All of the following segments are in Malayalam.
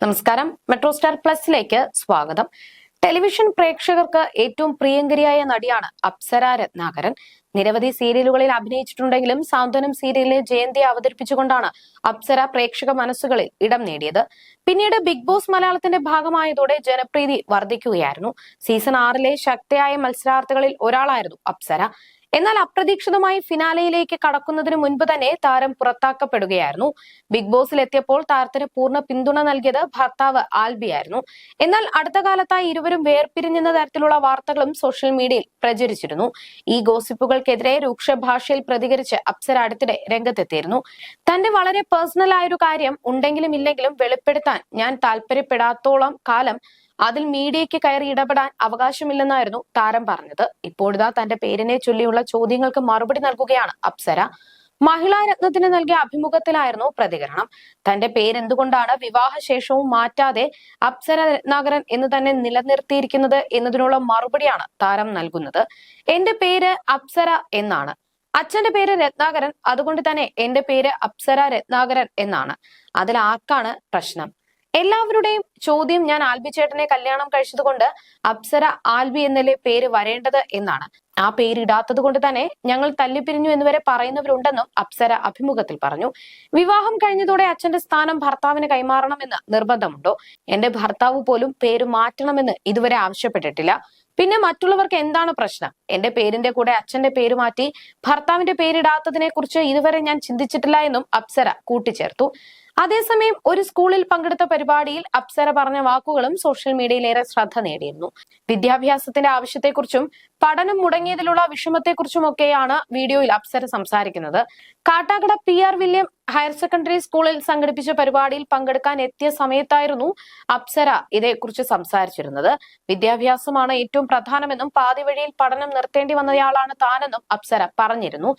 നമസ്കാരം. മെട്രോ സ്റ്റാർ പ്ലസിലേക്ക് സ്വാഗതം. ടെലിവിഷൻ പ്രേക്ഷകർക്ക് ഏറ്റവും പ്രിയങ്കരിയായ നടിയാണ് അപ്സര രത്നാകരൻ. നിരവധി സീരിയലുകളിൽ അഭിനയിച്ചിട്ടുണ്ടെങ്കിലും സാന്ത്വനം സീരിയലിലെ ജയന്തിയെ അവതരിപ്പിച്ചുകൊണ്ടാണ് അപ്സര പ്രേക്ഷക മനസ്സുകളിൽ ഇടം നേടിയത്. പിന്നീട് ബിഗ് ബോസ് മലയാളത്തിന്റെ ഭാഗമായതോടെ ജനപ്രീതി വർദ്ധിക്കുകയായിരുന്നു. സീസൺ ആറിലെ ശക്തയായ മത്സരാർത്ഥികളിൽ ഒരാളായിരുന്നു അപ്സര. എന്നാൽ അപ്രതീക്ഷിതമായി ഫിനാലയിലേക്ക് കടക്കുന്നതിന് മുൻപ് തന്നെ താരം പുറത്താക്കപ്പെടുകയായിരുന്നു. ബിഗ് ബോസിൽ എത്തിയപ്പോൾ താരത്തിന് പൂർണ പിന്തുണ നൽകിയത് ഭർത്താവ് ആൽബിയായിരുന്നു എന്നാൽ അടുത്ത കാലത്തായി ഇരുവരും വേർപിരിഞ്ഞെന്ന തരത്തിലുള്ള വാർത്തകളും സോഷ്യൽ മീഡിയയിൽ പ്രചരിച്ചിരുന്നു. ഈ ഗോസിപ്പുകൾക്കെതിരെ രൂക്ഷ ഭാഷയിൽ പ്രതികരിച്ച് അപ്സര അടുത്തിടെ രംഗത്തെത്തിയിരുന്നു. തന്റെ വളരെ പേഴ്സണൽ ആയൊരു കാര്യം ഉണ്ടെങ്കിലും ഇല്ലെങ്കിലും വെളിപ്പെടുത്താൻ ഞാൻ താല്പര്യപ്പെടാത്തോളം കാലം അതിൽ മീഡിയയ്ക്ക് കയറി ഇടപെടാൻ അവകാശമില്ലെന്നായിരുന്നു താരം പറഞ്ഞത്. ഇപ്പോഴിതാ തന്റെ പേരിനെ ചൊല്ലിയുള്ള ചോദ്യങ്ങൾക്ക് മറുപടി നൽകുകയാണ് അപ്സര. മഹിളാ രത്നത്തിന് നൽകിയ അഭിമുഖത്തിലായിരുന്നു പ്രതികരണം. തന്റെ പേരെന്തുകൊണ്ടാണ് വിവാഹശേഷവും മാറ്റാതെ അപ്സര രത്നാകരൻ എന്ന് തന്നെ നിലനിർത്തിയിരിക്കുന്നത് എന്നതിനുള്ള മറുപടിയാണ് താരം നൽകുന്നത്. എന്റെ പേര് അപ്സര എന്നാണ്. അച്ഛന്റെ പേര് രത്നാകരൻ. അതുകൊണ്ട് തന്നെ എന്റെ പേര് അപ്സര രത്നാകരൻ എന്നാണ്. അതിൽ ആർക്കാണ് പ്രശ്നം? എല്ലാവരുടെയും ചോദ്യം ഞാൻ ആൽബി ചേട്ടനെ കല്യാണം കഴിച്ചതുകൊണ്ട് അപ്സര ആൽബി എന്നല്ലേ പേര് വരേണ്ടത് എന്നാണ്. ആ പേരിടാത്തത് കൊണ്ട് തന്നെ ഞങ്ങൾ തല്ലിപ്പിരിഞ്ഞു എന്ന് വരെ പറയുന്നവരുണ്ടെന്നും അപ്സര അഭിമുഖത്തിൽ പറഞ്ഞു. വിവാഹം കഴിഞ്ഞതോടെ അച്ഛന്റെ സ്ഥാനം ഭർത്താവിന് കൈമാറണമെന്ന് നിർബന്ധമുണ്ടോ? എന്റെ ഭർത്താവ് പോലും പേര് മാറ്റണമെന്ന് ഇതുവരെ ആവശ്യപ്പെട്ടിട്ടില്ല. പിന്നെ മറ്റുള്ളവർക്ക് എന്താണ് പ്രശ്നം? എന്റെ പേരിന്റെ കൂടെ അച്ഛന്റെ പേര് മാറ്റി ഭർത്താവിന്റെ പേരിടാത്തതിനെ കുറിച്ച് ഇതുവരെ ഞാൻ ചിന്തിച്ചിട്ടില്ല എന്നും അപ്സര കൂട്ടിച്ചേർത്തു. അതേസമയം ഒരു സ്കൂളിൽ പങ്കെടുത്ത പരിപാടിയിൽ അപ്സര പറഞ്ഞ വാക്കുകളും സോഷ്യൽ മീഡിയയിലേറെ ശ്രദ്ധ നേടിയിരുന്നു. വിദ്യാഭ്യാസത്തിന്റെ ആവശ്യത്തെക്കുറിച്ചും പഠനം മുടങ്ങിയതിലുള്ള വിഷമത്തെക്കുറിച്ചുമൊക്കെയാണ് വീഡിയോയിൽ അപ്സര സംസാരിക്കുന്നത്. Kattakada P R William higher secondary സ്കൂളിൽ സംഘടിപ്പിച്ച പരിപാടിയിൽ പങ്കെടുക്കാൻ എത്തിയ സമയത്തായിരുന്നു അപ്സര ഇതേക്കുറിച്ച് സംസാരിച്ചിരുന്നത്. വിദ്യാഭ്യാസമാണ് ഏറ്റവും പ്രധാനമെന്നും പാതി വഴിയിൽ പഠനം നിർത്തേണ്ടി വന്നയാളാണ് താനെന്നും അപ്സര പറഞ്ഞിരുന്നു.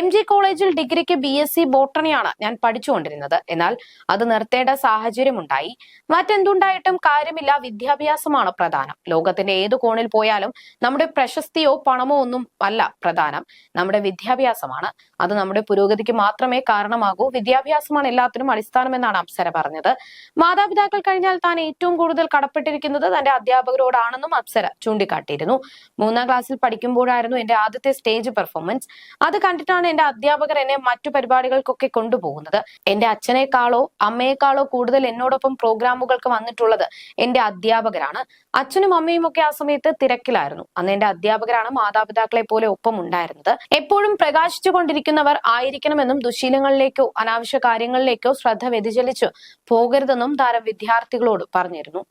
എം കോളേജിൽ ഡിഗ്രിക്ക് ബി എസ് ബോട്ടണിയാണ് ഞാൻ പഠിച്ചുകൊണ്ടിരുന്നത്. എന്നാൽ അത് നിർത്തേണ്ട സാഹചര്യമുണ്ടായി. മറ്റെന്തുണ്ടായിട്ടും കാര്യമില്ല വിദ്യാഭ്യാസമാണ് പ്രധാനം. ലോകത്തിന്റെ ഏത് കോണിൽ പോയാലും നമ്മുടെ പ്രശസ്തിയോ പണമോ ഒന്നും അല്ല പ്രധാനം. നമ്മുടെ വിദ്യാഭ്യാസമാണ്. അത് നമ്മുടെ പുരോഗതിക്ക് മാത്രമേ കാരണമാകൂ. വിദ്യാഭ്യാസമാണ് എല്ലാത്തിനും അടിസ്ഥാനമെന്നാണ് അപ്സര പറഞ്ഞത്. മാതാപിതാക്കൾ കഴിഞ്ഞാൽ താൻ ഏറ്റവും കൂടുതൽ കടപ്പെട്ടിരിക്കുന്നത് തന്റെ അധ്യാപകരോടാണെന്നും അപ്സര ചൂണ്ടിക്കാട്ടിയിരുന്നു. മൂന്നാം ക്ലാസ്സിൽ പഠിക്കുമ്പോഴായിരുന്നു എന്റെ ആദ്യത്തെ സ്റ്റേജ് പെർഫോമൻസ്. അത് കണ്ടിട്ടാണ് എന്റെ അധ്യാപകർ എന്നെ മറ്റു പരിപാടികൾക്കൊക്കെ കൊണ്ടുപോകുന്നത്. എന്റെ അച്ഛനേക്കാളോ അമ്മയെക്കാളോ കൂടുതൽ എന്നോടൊപ്പം പ്രോഗ്രാമുകൾക്ക് വന്നിട്ടുള്ളത് എന്റെ അധ്യാപകരാണ്. അച്ഛനും അമ്മയും ഒക്കെ ആ സമയത്ത് തിരക്കിലായിരുന്നു. അന്ന് എന്റെ അധ്യാപകരാണ് മാതാപിതാക്കളെ പോലെ ഒപ്പം ഉണ്ടായിരുന്നത്. എപ്പോഴും പ്രകാശിച്ചു കൊണ്ടിരിക്കുന്നവർ ആയിരിക്കണമെന്നും ദുശീലങ്ങളിലേക്കോ അനാവശ്യ കാര്യങ്ങളിലേക്കോ ശ്രദ്ധ വ്യതിചലിച്ചു പോകരുതെന്നും താരം വിദ്യാർത്ഥികളോട് പറഞ്ഞിരുന്നു.